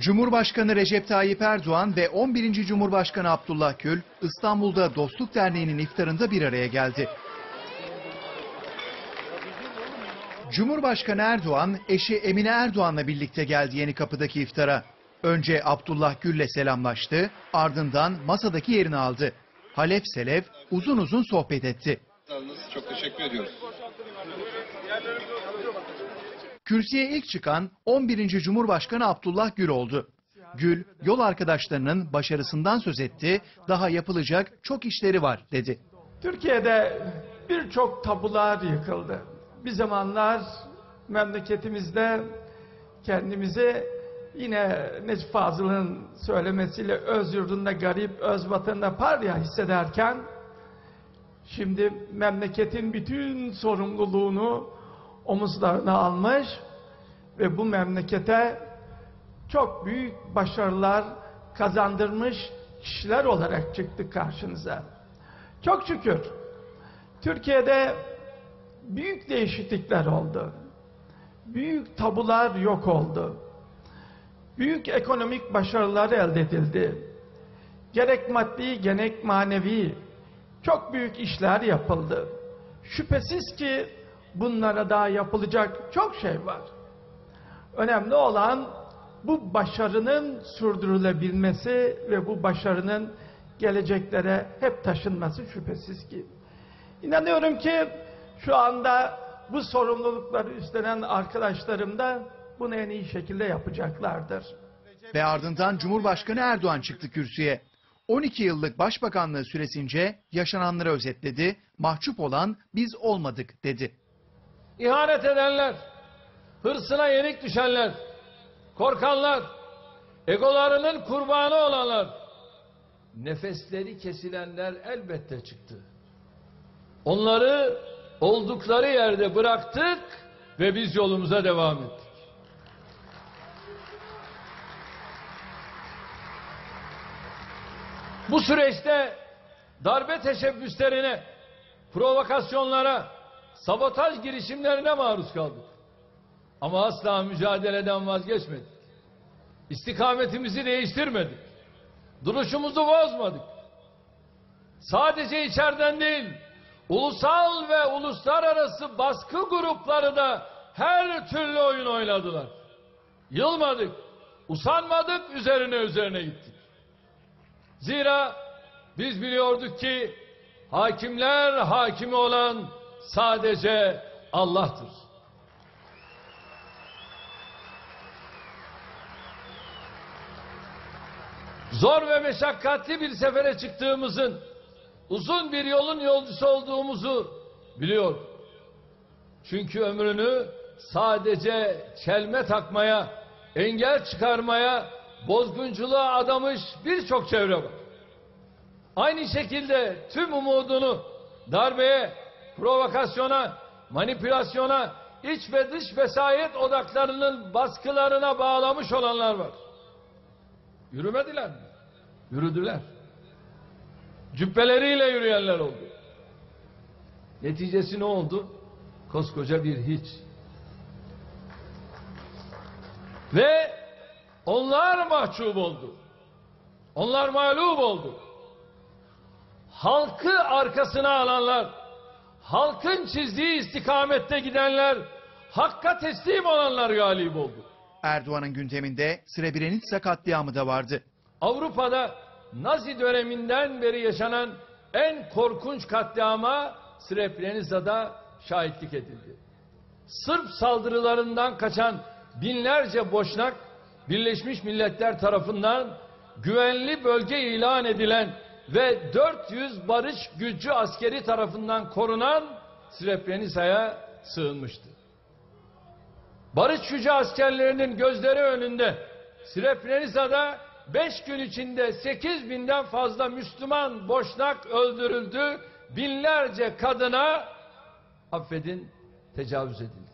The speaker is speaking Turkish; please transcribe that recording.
Cumhurbaşkanı Recep Tayyip Erdoğan ve 11. Cumhurbaşkanı Abdullah Gül İstanbul'da Dostluk Derneği'nin iftarında bir araya geldi. Cumhurbaşkanı Erdoğan eşi Emine Erdoğan'la birlikte geldi Yeni Kapı'daki iftara. Önce Abdullah Gül'le selamlaştı, ardından masadaki yerini aldı. Halef Selef uzun uzun sohbet etti. Çok teşekkür ediyoruz. Kürsüye ilk çıkan 11. Cumhurbaşkanı Abdullah Gül oldu. Gül, yol arkadaşlarının başarısından söz etti, daha yapılacak çok işleri var dedi. Türkiye'de birçok tabular yıkıldı. Bir zamanlar memleketimizde kendimizi yine Necip Fazıl'ın söylemesiyle öz yurdunda garip, öz vatanında parya hissederken şimdi memleketin bütün sorumluluğunu omuzlarına almış ve bu memlekete çok büyük başarılar kazandırmış kişiler olarak çıktık karşınıza. Çok şükür Türkiye'de büyük değişiklikler oldu. Büyük tabular yok oldu. Büyük ekonomik başarılar elde edildi. Gerek maddi gerek manevi çok büyük işler yapıldı. Şüphesiz ki bunlara daha yapılacak çok şey var. Önemli olan bu başarının sürdürülebilmesi ve bu başarının geleceklere hep taşınması şüphesiz ki. İnanıyorum ki şu anda bu sorumlulukları üstlenen arkadaşlarım da bunu en iyi şekilde yapacaklardır. Ve ardından Cumhurbaşkanı Erdoğan çıktı kürsüye. 12 yıllık başbakanlığı süresince yaşananları özetledi, mahcup olan biz olmadık dedi. İhanet edenler, hırsına yenik düşenler, korkanlar, egolarının kurbanı olanlar, nefesleri kesilenler elbette çıktı. Onları oldukları yerde bıraktık ve biz yolumuza devam ettik. Bu süreçte darbe teşebbüslerine, provokasyonlara, sabotaj girişimlerine maruz kaldık. Ama asla mücadeleden vazgeçmedik. İstikametimizi değiştirmedik. Duruşumuzu bozmadık. Sadece içeriden değil, ulusal ve uluslararası baskı grupları da her türlü oyun oynadılar. Yılmadık, usanmadık, üzerine üzerine gittik. Zira biz biliyorduk ki hakimler hakimi olan sadece Allah'tır. Zor ve meşakkatli bir sefere çıktığımızın, uzun bir yolun yolcusu olduğumuzu biliyor. Çünkü ömrünü sadece çelme takmaya, engel çıkarmaya, bozgunculuğa adamış birçok çevre var. Aynı şekilde tüm umudunu darbeye, provokasyona, manipülasyona, iç ve dış vesayet odaklarının baskılarına bağlamış olanlar var. Yürümediler mi? Yürüdüler. Cübbeleriyle yürüyenler oldu. Neticesi ne oldu? Koskoca bir hiç. Ve onlar mahcup oldu. Onlar mağlup oldu. Halkı arkasına alanlar, halkın çizdiği istikamette gidenler, hakka teslim olanlar galip oldu. Erdoğan'ın gündeminde Srebrenica katliamı da vardı. Avrupa'da Nazi döneminden beri yaşanan en korkunç katliama Srebrenica'da şahitlik edildi. Sırp saldırılarından kaçan binlerce boşnak Birleşmiş Milletler tarafından güvenli bölge ilan edilen ve 400 barış gücü askeri tarafından korunan Srebrenica'ya sığınmıştı. Barış gücü askerlerinin gözleri önünde Srebrenica'da 5 gün içinde 8 binden fazla Müslüman boşnak öldürüldü. Binlerce kadına affedin tecavüz edildi.